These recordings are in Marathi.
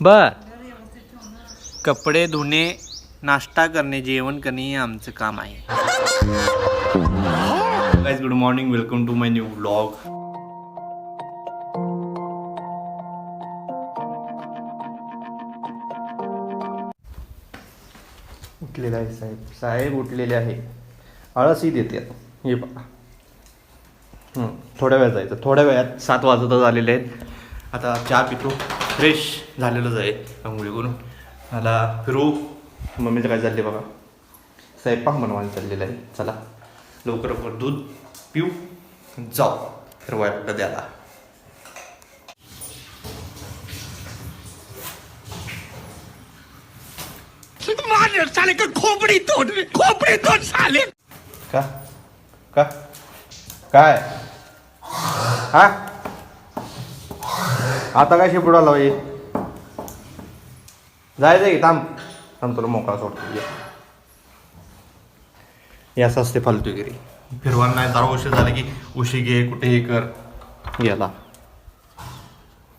बर. कपडे धुणे नाश्ता करणे जेवण करणे हे आमचं काम आहे. Guys good morning welcome to my new blog उठलेला आहे साहेब. साहेब उठलेले आहे. आळसही देते. हे बघा हं, थोड्या वेळात जायचं. थोड्या वेळात सात वाजतच आलेले आहेत. आता चहा पितो. फ्रेश झालेलंच आहे आंघोळी करून. मला फिरू. मम्मीचं काय चालले बघा. स्वयंपाक बनवायला चाललेलं आहे. चला लवकर लवकर दूध पिऊ. जाऊ. फिरवायला द्याला साले का खोपडी तोड खोपडी तोड साले. का? का? काय? हा? आता काय शिपडू आला ये जायचं की थांब. थांब तुला मोकळा सोडतो. ये. असं असते फालतूगिरी फिरवायला नाही जरा उशीर झाला की उशी घे कुठे हे कर. गेला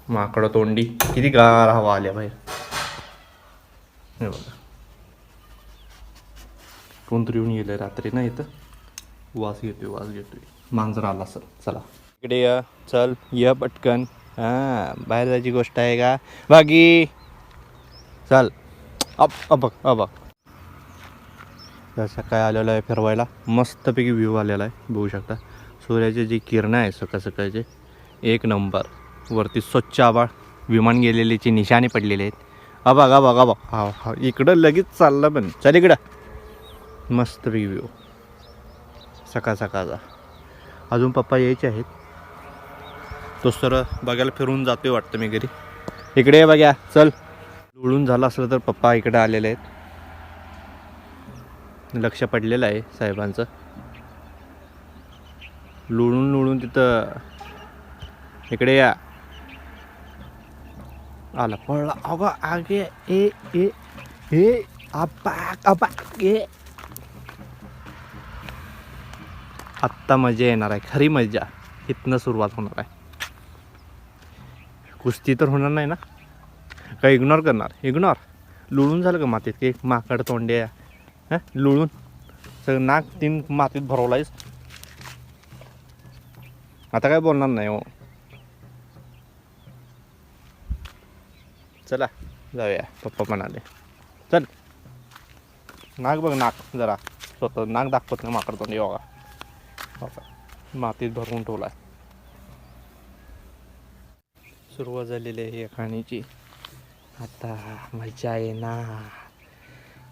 माकडं तोंडी. किती गार हवा आल्या बाहेर. हे बघा. कोणतरी येऊन गेलं रात्री ना इथं? वास घेतोय वास घेतोय. मांजर आला सर चला. इकडे ये चल ये पटकन. हां बाहेर जायची गोष्ट आहे का? बाकी चल. अप अबक अबक सकाळी आलेलं आहे फिरवायला. मस्तपैकी व्ह्यू आलेला आहे बघू शकता. सूर्याचे जे किरणं आहे सकाळ सकाळचे एक नंबर वरती स्वच्छ आबाळ विमान गेलेलीची निशाणे पडलेले आहेत. अबा गा बघा बघ. हा हा. इकडं लगेच चाललं पण. चल इकडं. मस्त रिव्ह्यू सकाळ सकाळचा. अजून पप्पा यायचे आहेत. तो सर बघायला फिरून जातोय वाटतं मी घरी. इकडे ये बघ्या चल. लुळून झालं असलं तर पप्पा इकडे आलेले आहेत. लक्ष पडलेलं आहे साहेबांचं. लुळून लुळून तिथं इकडे या. आला पळला. अगं आगे ए ए ए ए. आत्ता मजा येणार आहे खरी मजा. इथनं सुरुवात होणार आहे. कुस्ती तर होणार नाही ना? का इग्नोर करणार? इग्नोर लुळून झालं का मातीत? की माकड तोंडे हां? लुळून. सगळं नाक तीन मातीत भरवलायस. आता काय बोलणार नाही हो. चला जाऊया पप्पा म्हणाले. चल. नाक बघ नाक जरा. स्वतः नाक दाखवत नाही माकड तोंडे योगा मातीत भरून ठेवला सुरुवात झालेली आहे या खाणीची. आता मजा येणार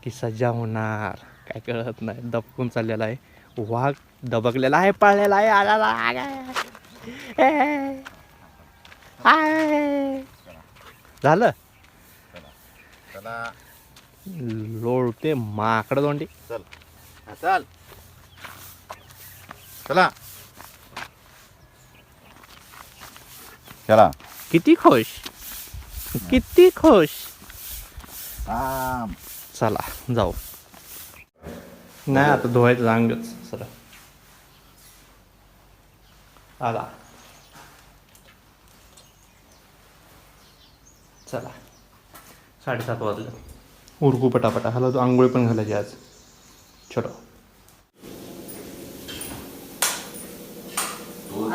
की सज्जा होणार. काय कळत नाही दबकून चाललेला आहे. वाघ दबकलेला आहे पळलेला आहे आला झालं? चला. लोळते माकड दोंडी चल. चल. चला. चला. किती खुश? किती खुश. चला जाऊ. नाही आता धुवायचं अंगच सर आला. चला. साडेसात वाजले. उरकू पटापटा. ह्याला तो आंघोळी पण घालायची आज. छोटं. तू.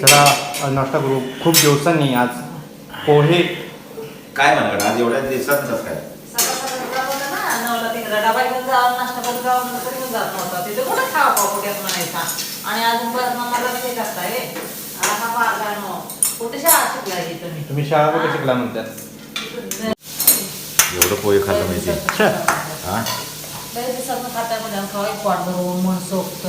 चला नाश्ता करू. खूप दिवसांनी आज पोहे. काय म्हणलं आज एवढ्या दिवसात कसं काय? हा तुम्ही? तुम्ही शाळा कुठे शिकला म्हणतात एवढं पोहे खाल्लं माहिती हा लय दिवसातनं खात्या खवाय पोट भरून मन सोक्त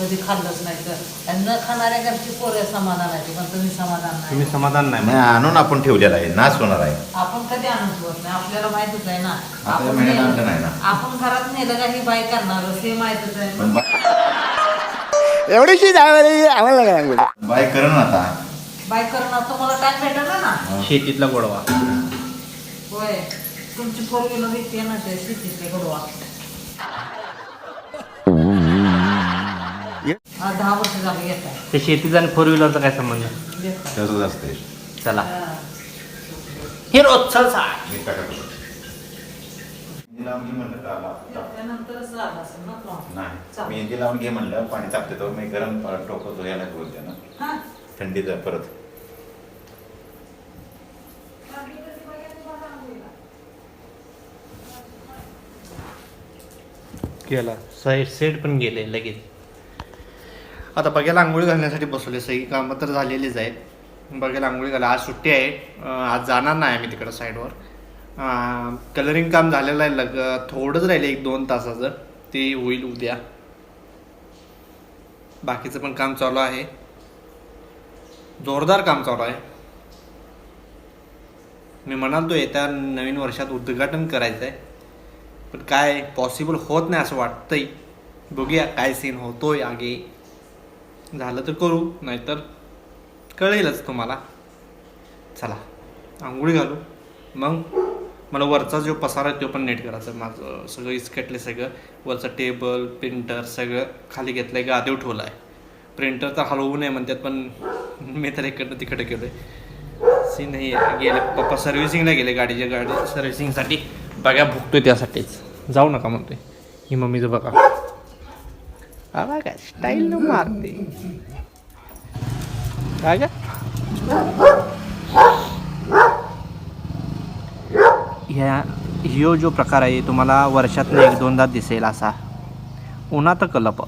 कधी खाल्लंच नाही तर. आणि न खाणाऱ्या घरची पोरं समाधान आहे पण तुम्ही समाधान तुम्ही नाही समाधान नाही नाही आणून आपण ठेवलेला आहे. नाश होणार आहे. आपण कधी आणून ठेवत नाही? आपल्याला माहितच आहे ना. आता आपण महिन्यात नेलं- आणलं नाही ना. आपण घरात नेलं का ही बाई करणार? हे माहितच आहे. पण बा- एवढीशी जायला आम्हाला काय सांगू बाय कर ना आता. बाई करणार तुम्हाला टाइम ना. शेतीतला गोडवा. होय. तुमची फोर व्हीलर इथे ना ते शेतीतले गोडवा. दहा वर्ष झाली घेत आहे. ते शेतीचा आणि फोर व्हीलरचा काय संबंध? तसंच असते. चला. हे. रोजच मेहंदी लावून घे म्हणलं का? ला- टाक. त्यानंतरच लागला असेल ना तुला नाही. मेहंदी लावून घे म्हणलं पाणी तापते तर मी गरम टोकतो याला बोलते ना. हा. थंडीचं परत. गेला साईड सेट पण गेले लगेच. आता बघायला आंघोळी घालण्यासाठी बसवले सगळी कामं तर झालेलीच आहेत. बघायला आंघोळी घाला. आज सुट्टी आहे. आज जाणार नाही आम्ही तिकडं साईडवर. कलरिंग काम झालेलं आहे. लग थोडंच राहिलं एक दोन तासाचं. ते होईल उद्या. बाकीचं पण काम चालू आहे. जोरदार काम चालू आहे. मी म्हणालतो येत्या नवीन वर्षात उद्घाटन करायचं आहे पण काय पॉसिबल होत नाही असं वाटतंय. बघूया काय सीन होतोय आगे. झालं तर करू नाहीतर कळेलच तुम्हाला. चला आंघोळी घालू. मग मला वरचा जो पसारा आहे तो पण नीट करायचा माझं सगळं इसकेटले सगळं वरचं टेबल प्रिंटर सगळं खाली घेतलं आहे गादेव ठेवलं आहे प्रिंटर तर हलवू नये म्हणतात पण मी तर इकडनं तिकडे गेलो आहे सी नाही गेले पप्पा सर्व्हिसिंगला गेले गाडीच्या गाडी सर्व्हिसिंगसाठी बघा भुकतोय त्यासाठीच. जाऊ नका म्हणतोय. ही मम्मीचं बघा. हा बघा स्टाईल मारते काय ह्या ह्यो जो प्रकार आहे तुम्हाला वर्षातनं एक दोनदा दिसेल असा. उन्हात कलप.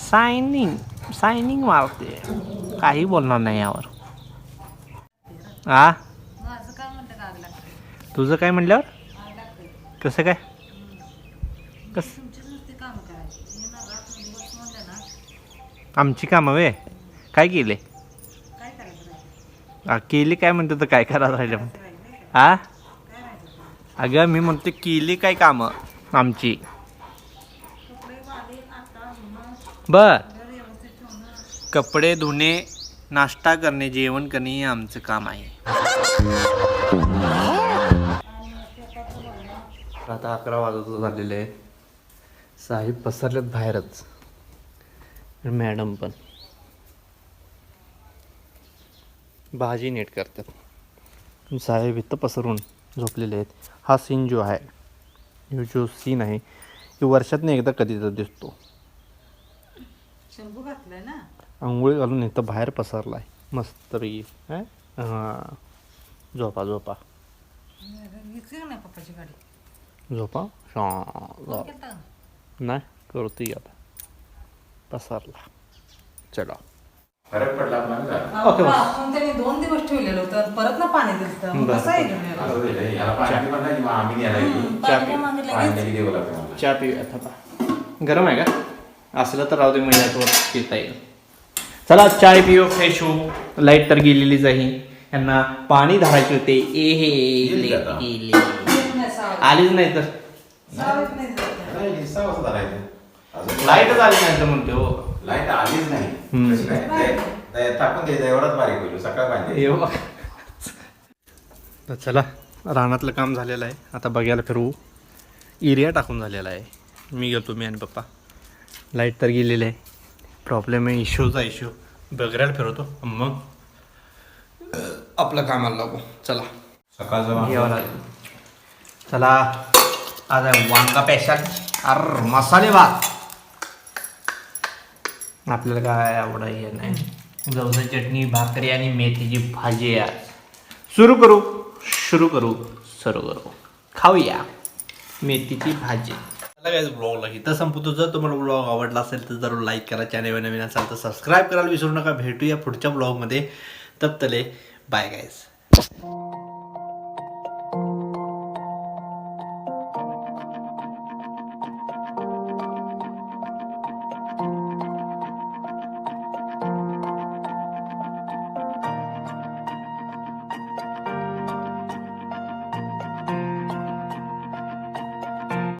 सायनिंग सायनिंग मारते. काही बोलणार नाही यावर. आ? माझं काय म्हणतं का आग लागते? तुझं काय म्हणल्यावर? कसं काय कस तुमचीच नुसती कामं करायची हे ना रात दिवस म्हणलं ना आमची कामं वे काय केले? काय करायचं राहिलं? आ, केली काय म्हणते तर काय करायला राहिलं म्हणते? आ? अगं मी म्हणते केली काय कामं आमची? बर. कपडे धुणे नाश्ता करणे जेवण करणे हे आमचं काम आहे. आता अकरा वाजत झालेले आहे. साहेब पसरलेत बाहेरच. मॅडम पण. भाजी नीट करतात. साहेब इथं पसरून झोपलेले आहेत. हा सीन जो आहे हे जो सीन आहे हे वर्षातनं एकदा कधी तर दिसतो. आंघोळी घालून इथं बाहेर पसरला आहे हां? हां. झोपा झोपा. झोपा? शां? नाही करतोय आता पसरला चला फरक पडला जरा. अहो, आपण त्यांनी दोन दिवस ठेवलेलं होतं परत ना पाणी बरं. कसं आहे घेऊन पाणी आम्ही न्यायला. चहा पाणी. मागितलं की लागतं पिऊया थांबा गरम आहे का असलं तर राहू दे महिन्यात पिता येईल चला चाय पिओ फ्रेश हो लाइट तर गेलेलीच आहे यांना पाणी धरायचे होते ए हे आता. गेले. आलीच नाही तर सावध नाही जात. नाही, सहा वाजता धरायचं. अजून लाईटच आली नाही तर म्हणते हो. लाइट आलीच नाही. कशी काय? टाकून द्यायचं एवढाच बारीक होईल सकाळ पाहिजे. हे बघ. तर चला रानातलं काम झालेलं आहे. आता बघायला फिरू. एरिया टाकून झालेला आहे. मी गेलो मी आणि पप्पा. लाइट तर गेलेली आहे. प्रॉब्लेम आहे इश्यूचा इश्यू बघायला फिरवतो. मग अं, आपलं कामाला लागू. चला. सकाळचं घ्यावं लागेल चला. आज आहे वांगा पेशाल अर मसाले भात. आपल्याला काय आवड हे नाही. जवसा चटणी भाकरी आणि मेथीची भाजी या सुरू करू. सुरू करू. सुरू करू. खाऊया. मेथीची भाजी. चला काय ब्लॉगला इथं संपतो. जर तुम्हाला ब्लॉग आवडला असेल तर जरूर लाईक करा. चॅनल नवीन असाल तर सबस्क्राईब करायला विसरू नका. भेटूया पुढच्या ब्लॉगमध्ये तप्तले बाय गाईज